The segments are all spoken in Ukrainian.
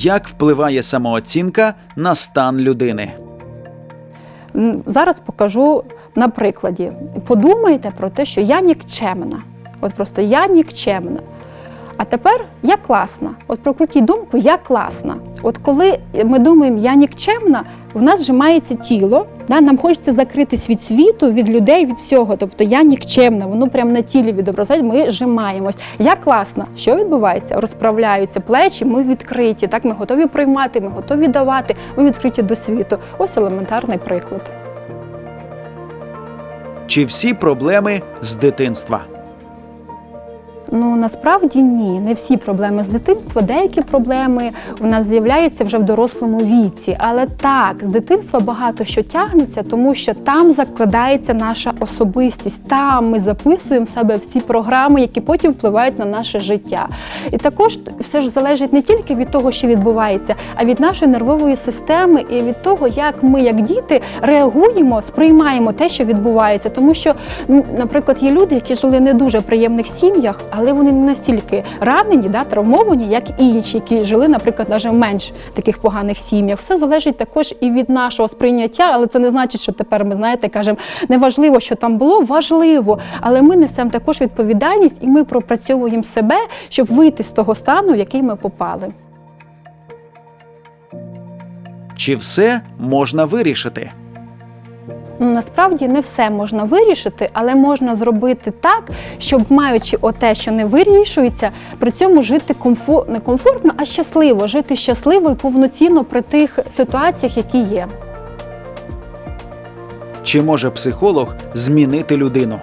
Як впливає самооцінка на стан людини? Зараз покажу на прикладі. Подумайте про те, що я нікчемна. От просто я нікчемна. А тепер я класна. От прокрутіть думку, я класна. От коли ми думаємо, я нікчемна, в нас зжимається тіло. Да? Нам хочеться закритись від світу, від людей, від всього. Тобто я нікчемна, воно прямо на тілі відображає, ми зжимаємось. Я класна. Що відбувається? Розправляються плечі, ми відкриті. Так, ми готові приймати, ми готові давати, ми відкриті до світу. Ось елементарний приклад. Чи всі проблеми з дитинства? Ну насправді ні, не всі проблеми з дитинства. Деякі проблеми у нас з'являються вже в дорослому віці. Але так, з дитинства багато що тягнеться, тому що там закладається наша особистість. Там ми записуємо в себе всі програми, які потім впливають на наше життя. І також все ж залежить не тільки від того, що відбувається, а від нашої нервової системи і від того, як ми, як діти, реагуємо, сприймаємо те, що відбувається. Тому що, наприклад, є люди, які жили не дуже приємних сім'ях, але вони не настільки ранені, да, травмовані, як інші, які жили, наприклад, навіть в менш таких поганих сім'ях. Все залежить також і від нашого сприйняття, але це не значить, що тепер ми знаєте, кажемо, неважливо, що там було, важливо. Але ми несемо також відповідальність і ми пропрацьовуємо себе, щоб вийти з того стану, в який ми попали. Чи все можна вирішити? Насправді не все можна вирішити, але можна зробити так, щоб маючи оте, що не вирішується, при цьому жити комфор... не комфортно, а щасливо, жити щасливо і повноцінно при тих ситуаціях, які є. Чи може психолог змінити людину?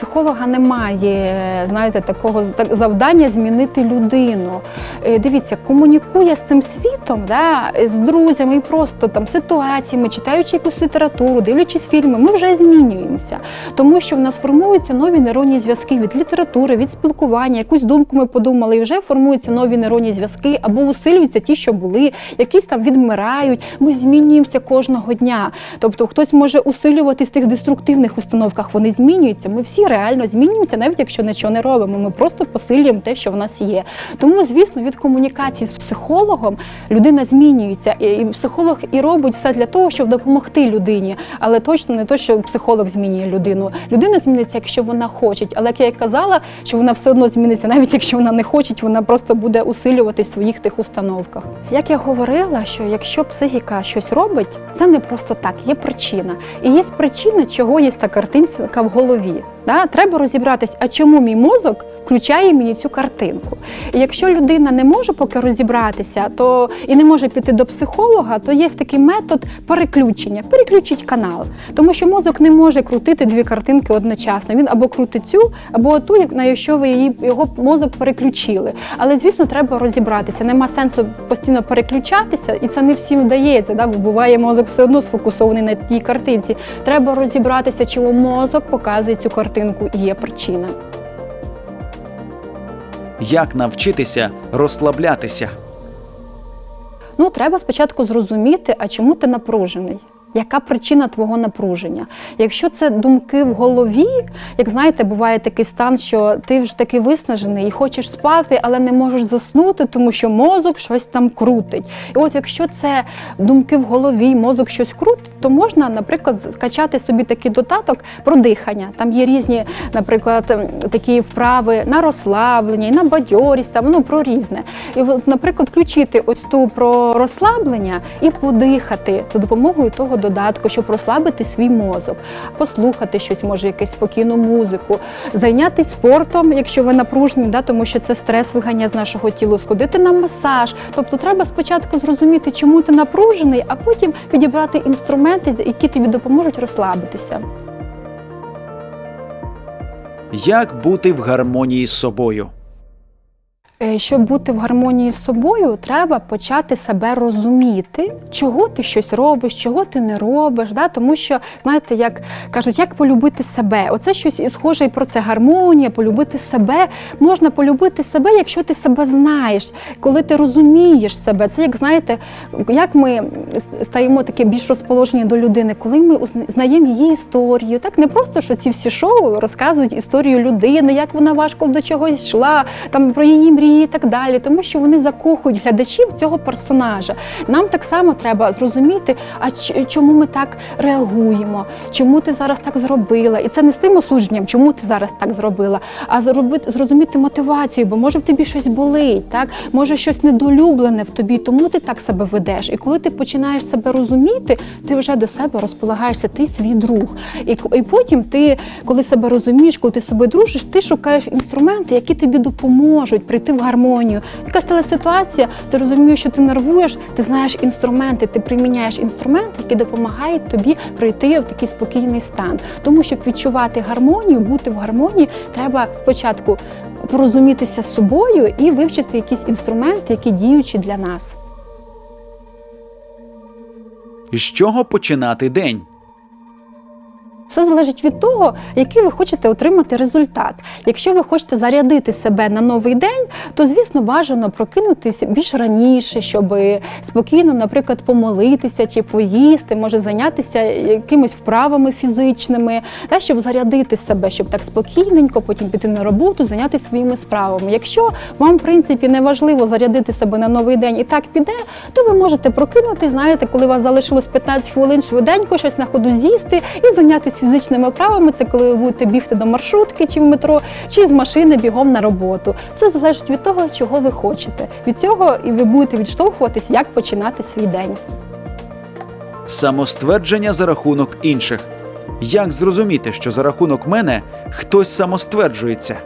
Психолога немає, знаєте, такого так- завдання змінити людину. Е, Дивіться, комунікує з цим світом, да, з друзями і просто там ситуаціями, читаючи якусь літературу, дивлячись фільми, ми вже змінюємося. Тому що в нас формуються нові нейронні зв'язки від літератури, від спілкування, якусь думку ми подумали, і вже формуються нові нейронні зв'язки або усилюються ті, що були, якісь там відмирають. Ми змінюємося кожного дня. Тобто хтось може усилюватись в тих деструктивних установках, вони змінюються. Ми всі реально змінюємося, навіть якщо нічого не робимо. Ми просто посилюємо те, що в нас є. Тому, звісно, від комунікації з психологом людина змінюється. І психолог і робить все для того, щоб допомогти людині. Але точно не то, що психолог змінює людину. Людина зміниться, якщо вона хоче. Але як я казала, що вона все одно зміниться, навіть якщо вона не хоче, вона просто буде усилюватись в своїх тих установках. Як я говорила, що якщо психіка щось робить, це не просто так, є причина. І є причина, чого є та картинка в голові. Треба розібратись, а чому мій мозок включає мені цю картинку. І якщо людина не може поки розібратися, то і не може піти до психолога, то є такий метод переключення. Переключіть канал. Тому що мозок не може крутити дві картинки одночасно. Він або крутить цю, або ту, на що ви її його мозок переключили. Але звісно, треба розібратися. Нема сенсу постійно переключатися, і це не всім вдається. Да? Бо буває мозок все одно сфокусований на тій картинці. Треба розібратися, чому мозок показує цю картинку, і є причина. Як навчитися розслаблятися? Ну, треба спочатку зрозуміти, а чому ти напружений. Яка причина твого напруження? Якщо це думки в голові, як знаєте, буває такий стан, що ти вже такий виснажений і хочеш спати, але не можеш заснути, тому що мозок щось там крутить. І от якщо це думки в голові, мозок щось крутить, то можна, наприклад, скачати собі такий додаток про дихання. Там є різні, наприклад, такі вправи на розслаблення на бадьорість, там ну про різне. І от, наприклад, включити ось ту про розслаблення і подихати за допомогою того додатку, щоб розслабити свій мозок, послухати щось, може, якусь спокійну музику, зайнятися спортом, якщо ви напружені, да, тому що це стрес виганяє з нашого тіла, сходити на масаж. Тобто треба спочатку зрозуміти, чому ти напружений, а потім підібрати інструменти, які тобі допоможуть розслабитися. Як бути в гармонії з собою? Е, Щоб бути в гармонії з собою, треба почати себе розуміти, чого ти щось робиш, чого ти не робиш. Да? Тому що, знаєте, як кажуть, як полюбити себе? Оце щось і схоже і про це гармонія, полюбити себе. Можна полюбити себе, якщо ти себе знаєш, коли ти розумієш себе. Це як знаєте, як ми стаємо таке більш розположені до людини, коли ми знаємо її історію. Так не просто що ці всі шоу розказують історію людини, як вона важко до чогось йшла, там про її мрії. Мрії і так далі, тому що вони закохують глядачів цього персонажа. Нам так само треба зрозуміти, а чому ми так реагуємо, чому ти зараз так зробила. І це не з тим осудженням, чому ти зараз так зробила, а зробити зрозуміти мотивацію, бо може в тобі щось болить, так може щось недолюблене в тобі, тому ти так себе ведеш. І коли ти починаєш себе розуміти, ти вже до себе розполагаєшся, ти свій друг. І, і потім ти, коли себе розумієш, коли ти собою дружиш, ти шукаєш інструменти, які тобі допоможуть прийти в гармонію. Яка стала ситуація, ти розумієш, що ти нервуєш, ти знаєш інструменти, ти приміняєш інструменти, які допомагають тобі прийти в такий спокійний стан. Тому щоб відчувати гармонію, бути в гармонії, треба спочатку порозумітися з собою і вивчити якісь інструменти, які діючі для нас. З чого починати день? Все залежить від того, який ви хочете отримати результат. Якщо ви хочете зарядити себе на новий день, то звісно бажано прокинутися більш раніше, щоб спокійно, наприклад, помолитися чи поїсти, може зайнятися якимись вправами фізичними, та, щоб зарядити себе, щоб так спокійненько потім піти на роботу, зайнятися своїми справами. Якщо вам, в принципі, не важливо зарядити себе на новий день і так піде, то ви можете прокинути, знаєте, коли у вас залишилось 15 хвилин швиденько щось на ходу з'їсти і зайнятися фізичними вправами. Це коли ви будете бігти до маршрутки чи в метро, чи з машини бігом на роботу. Все залежить від того, чого ви хочете. Від цього і ви будете відштовхуватись, як починати свій день. Самоствердження за рахунок інших. Як зрозуміти, що за рахунок мене хтось самостверджується?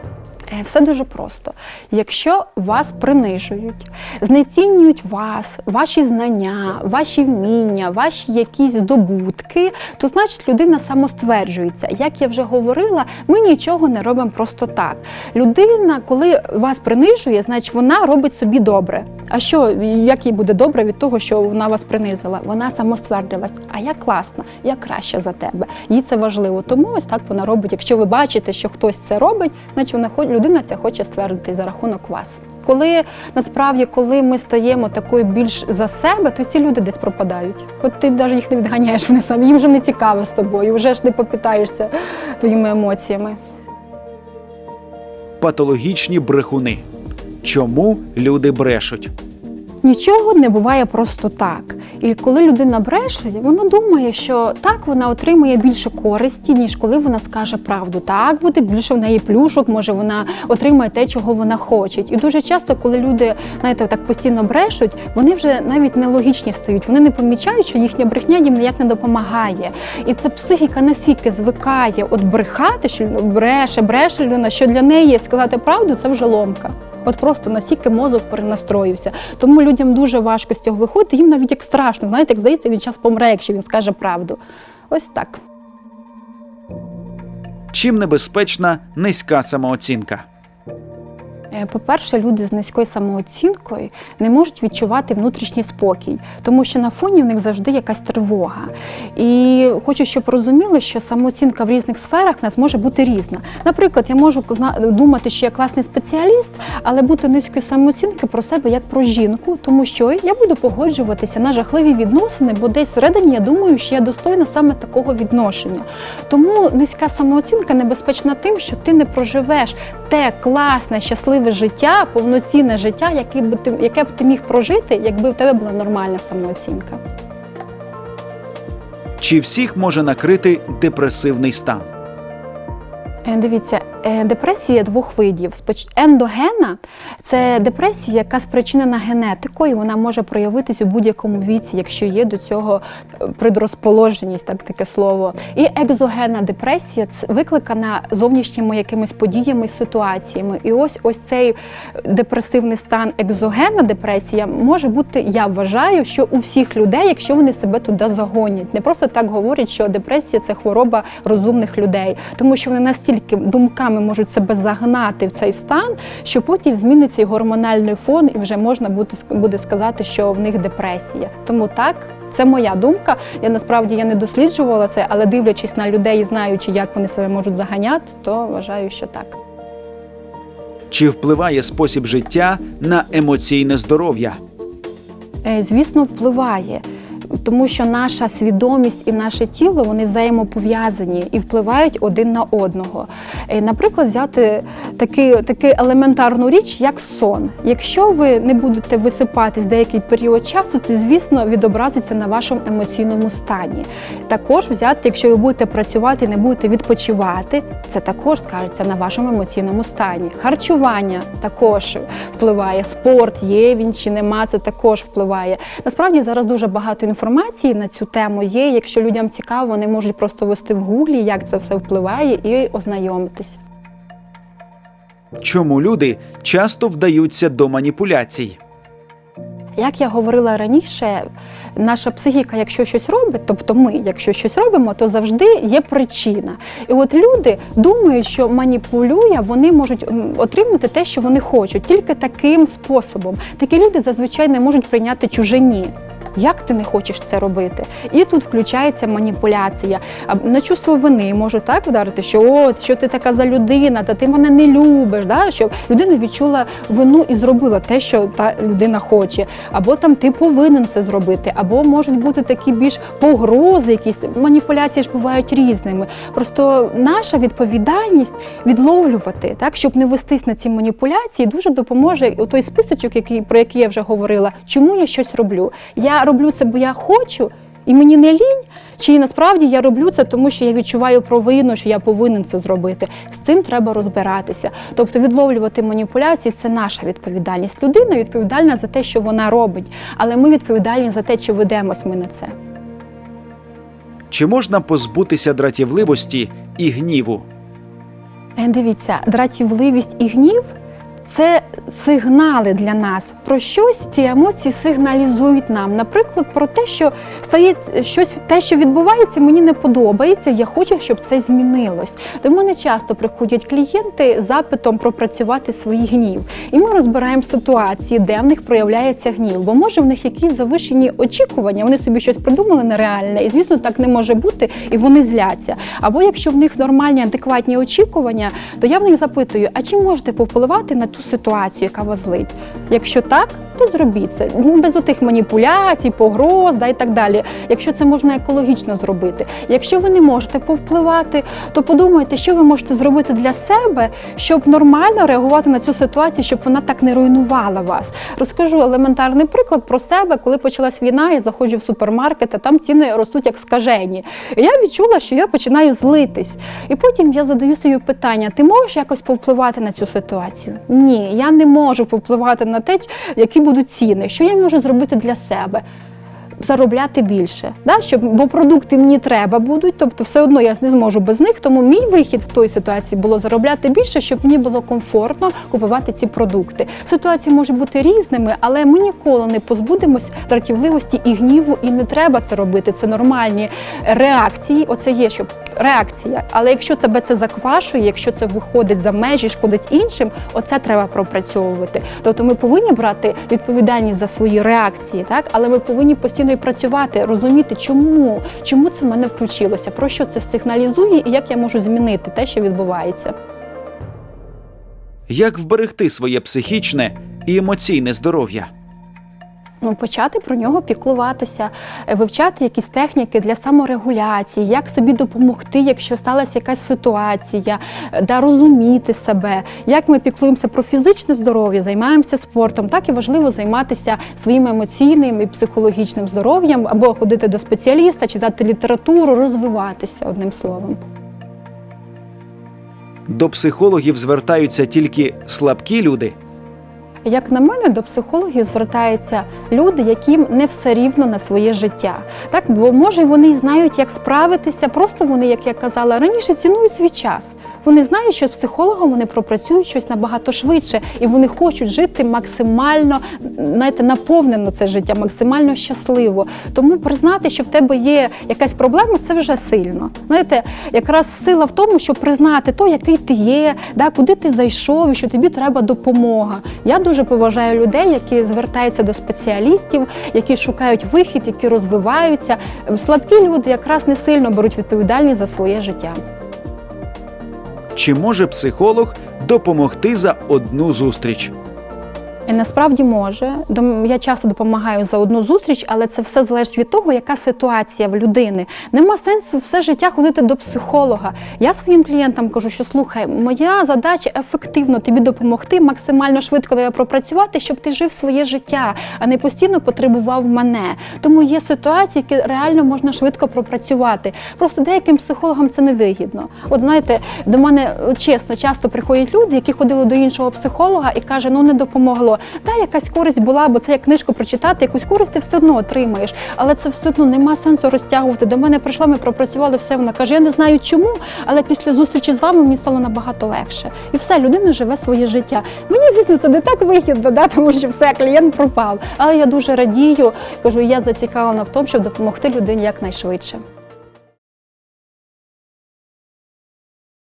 Е, Все дуже просто. Якщо вас принижують, знецінюють вас, ваші знання, ваші вміння, ваші якісь здобутки, то значить людина самостверджується. Як я вже говорила, ми нічого не робимо просто так. Людина, коли вас принижує, значить вона робить собі добре. А що, як їй буде добре від того, що вона вас принизила? Вона самоствердилась. А я класна, я краща за тебе. Їй це важливо. Тому ось так вона робить. Якщо ви бачите, що хтось це робить, значить вона хо- людина це хоче ствердити за рахунок вас. Коли насправді, коли ми стаємо такою більш за себе, то ці люди десь пропадають. От ти навіть їх не відганяєш, вони самі їм вже не цікаво з тобою, вже ж не попитаєшся твоїми емоціями. Патологічні брехуни. Чому люди брешуть? Нічого не буває просто так. І коли людина бреше, вона думає, що так вона отримує більше користі, ніж коли вона скаже правду. Так буде більше в неї плюшок, може вона отримає те, чого вона хоче. І дуже часто, коли люди знаєте, так постійно брешуть, вони вже навіть нелогічні стають. Вони не помічають, що їхня брехня їм ніяк не допомагає. І це психіка настільки звикає от брехати, що бреше, бреше людина, що для неї сказати правду це вже ломка. От просто настільки мозок перенастроївся. Тому людям дуже важко з цього виходити. Їм навіть як страшно, знаєте, як здається, він час помре, якщо він скаже правду. Ось так. Чим небезпечна низька самооцінка? Е, По-перше, люди з низькою самооцінкою не можуть відчувати внутрішній спокій, тому що на фоні в них завжди якась тривога. І хочу, щоб розуміли, що самооцінка в різних сферах в нас може бути різна. Наприклад, я можу думати, що я класний спеціаліст, але бути низькою самооцінки про себе як про жінку, тому що я буду погоджуватися на жахливі відносини, бо десь всередині я думаю, що я достойна саме такого відношення. Тому низька самооцінка небезпечна тим, що ти не проживеш те класне, щасливе життя, повноцінне життя, яке б ти, яке б ти міг прожити, якби в тебе була нормальна самооцінка. Чи всіх може накрити депресивний стан? Е, Дивіться, е, депресія двох видів. Ендогенна це депресія, яка спричинена генетикою. Вона може проявитись у будь-якому віці, якщо є до цього е, предрозположеність, так таке слово. І екзогенна депресія це викликана зовнішніми якимись подіями, ситуаціями. І ось ось цей депресивний стан, екзогенна депресія може бути, я вважаю, що у всіх людей, якщо вони себе туди загонять. Не просто так говорять, що депресія це хвороба розумних людей, тому що вони настільки думками можуть себе загнати в цей стан, що потім зміниться і гормональний фон, і вже можна буде, буде сказати, що в них депресія. Тому так. Це моя думка. Я насправді я не досліджувала це, але дивлячись на людей і знаючи, як вони себе можуть заганяти, то вважаю, що так. Чи впливає спосіб життя на емоційне здоров'я? Е, Звісно, впливає. Тому що наша свідомість і наше тіло вони взаємопов'язані і впливають один на одного. Е, Наприклад, взяти таку елементарну річ, як сон. Якщо ви не будете висипатись деякий період часу, це звісно відобразиться на вашому емоційному стані. Також взяти, якщо ви будете працювати і не будете відпочивати, це також скажеться на вашому емоційному стані. Харчування також впливає, спорт є він чи нема, це також впливає. Насправді зараз дуже багато інформації на цю тему є. Якщо людям цікаво, вони можуть просто ввести в гуглі, як це все впливає, і ознайомитись. Чому люди часто вдаються до маніпуляцій? Як я говорила раніше, наша психіка, якщо щось робить, тобто ми, якщо щось робимо, то завжди є причина. І от люди думають, що маніпулює, вони можуть отримати те, що вони хочуть, тільки таким способом. Такі люди зазвичай не можуть прийняти чуже ні. Як ти не хочеш це робити? І тут включається маніпуляція. На чувство вини може так вдарити, що от що ти така за людина, та ти мене не любиш. Да? Щоб людина відчула вину і зробила те, що та людина хоче. Або там ти повинен це зробити, або можуть бути такі більш погрози, якісь маніпуляції ж бувають різними. Просто наша відповідальність відловлювати, так щоб не вестись на ці маніпуляції, дуже допоможе той списочок, який про який я вже говорила. Чому я щось роблю? Я роблю це, бо я хочу. І мені не лінь, чи насправді я роблю це, тому що я відчуваю провину, що я повинен це зробити. З цим треба розбиратися. Тобто відловлювати маніпуляції це наша відповідальність. Людина відповідальна за те, що вона робить, але ми відповідальні за те, чи ведемось ми на це. Чи можна позбутися дратівливості і гніву? Е, Дивіться, дратівливість і гнів це сигнали для нас про щось. Ці емоції сигналізують нам. Наприклад, про те, що стає щось, те, що відбувається, мені не подобається. Я хочу, щоб це змінилось. До мене часто приходять клієнти з запитом пропрацювати свій гнів. І ми розбираємо ситуації, де в них проявляється гнів. Бо може в них якісь завищені очікування, вони собі щось придумали нереальне, і звісно, так не може бути, і вони зляться. Або якщо в них нормальні адекватні очікування, то я в них запитую: а чи можете повпливати на ту ситуацію, яка вас злить? Якщо так, то зробіть це без отих маніпуляцій, погроз да, і так далі. Якщо це можна екологічно зробити. Якщо ви не можете повпливати, то подумайте, що ви можете зробити для себе, щоб нормально реагувати на цю ситуацію, щоб вона так не руйнувала вас. Розкажу елементарний приклад про себе, коли почалась війна, я заходжу в супермаркет, а там ціни ростуть як скажені. І я відчула, що я починаю злитись. І потім я задаю собі питання: ти можеш якось повпливати на цю ситуацію? Ні, я не можу повпливати на те, які будуть ціни. Що я можу зробити для себе? Заробляти більше, да? щоб, бо продукти мені треба будуть, тобто все одно я не зможу без них. Тому мій вихід в той ситуації було заробляти більше, щоб мені було комфортно купувати ці продукти. Ситуації можуть бути різними, але ми ніколи не позбудемось дратівливості і гніву, і не треба це робити. Це нормальні реакції. Оце є, щоб реакція. Але якщо тебе це заквашує, якщо це виходить за межі, шкодить іншим, оце треба пропрацьовувати. Тобто ми повинні брати відповідальність за свої реакції, так але ми повинні постійно і працювати, розуміти, чому, чому це в мене включилося, про що це сигналізує, і як я можу змінити те, що відбувається. Як вберегти своє психічне і емоційне здоров'я? Ну, почати про нього піклуватися, е, вивчати якісь техніки для саморегуляції, як собі допомогти, якщо сталася якась ситуація, е, да розуміти себе, як ми піклуємося про фізичне здоров'я, займаємося спортом, так і важливо займатися своїм емоційним і психологічним здоров'ям, або ходити до спеціаліста, читати літературу, розвиватися одним словом. До психологів звертаються тільки слабкі люди. Як на мене, до психологів звертаються люди, яким не все рівно на своє життя. Так, бо може вони знають, як справитися. Просто вони, як я казала раніше, цінують свій час. Вони знають, що з психологом вони пропрацюють щось набагато швидше, і вони хочуть жити максимально знаєте, наповнено це життя, максимально щасливо. Тому признати, що в тебе є якась проблема, це вже сильно. Знаєте, якраз сила в тому, щоб признати то, який ти є, да, куди ти зайшов, і що тобі треба допомога. Я дуже поважаю людей, які звертаються до спеціалістів, які шукають вихід, які розвиваються. Слабкі люди якраз не сильно беруть відповідальність за своє життя. Чи може психолог допомогти за одну зустріч? Насправді може. Я часто допомагаю за одну зустріч, але це все залежить від того, яка ситуація в людини. Нема сенсу все життя ходити до психолога. Я своїм клієнтам кажу, що слухай, моя задача ефективно тобі допомогти, максимально швидко пропрацювати, щоб ти жив своє життя, а не постійно потребував мене. Тому є ситуації, які реально можна швидко пропрацювати. Просто деяким психологам це не вигідно. От знаєте, до мене чесно часто приходять люди, які ходили до іншого психолога і каже, ну не допомогло. Та якась користь була, бо це як книжку прочитати, якусь користь ти все одно отримаєш. Але це все одно нема сенсу розтягувати. До мене прийшла, ми пропрацювали все. Вона каже: я не знаю чому, але після зустрічі з вами мені стало набагато легше. І все, людина живе своє життя. Мені, звісно, це не так вигідно, да, тому що все, клієнт пропав. Але я дуже радію, кажу, я зацікавлена в тому, щоб допомогти людині якнайшвидше.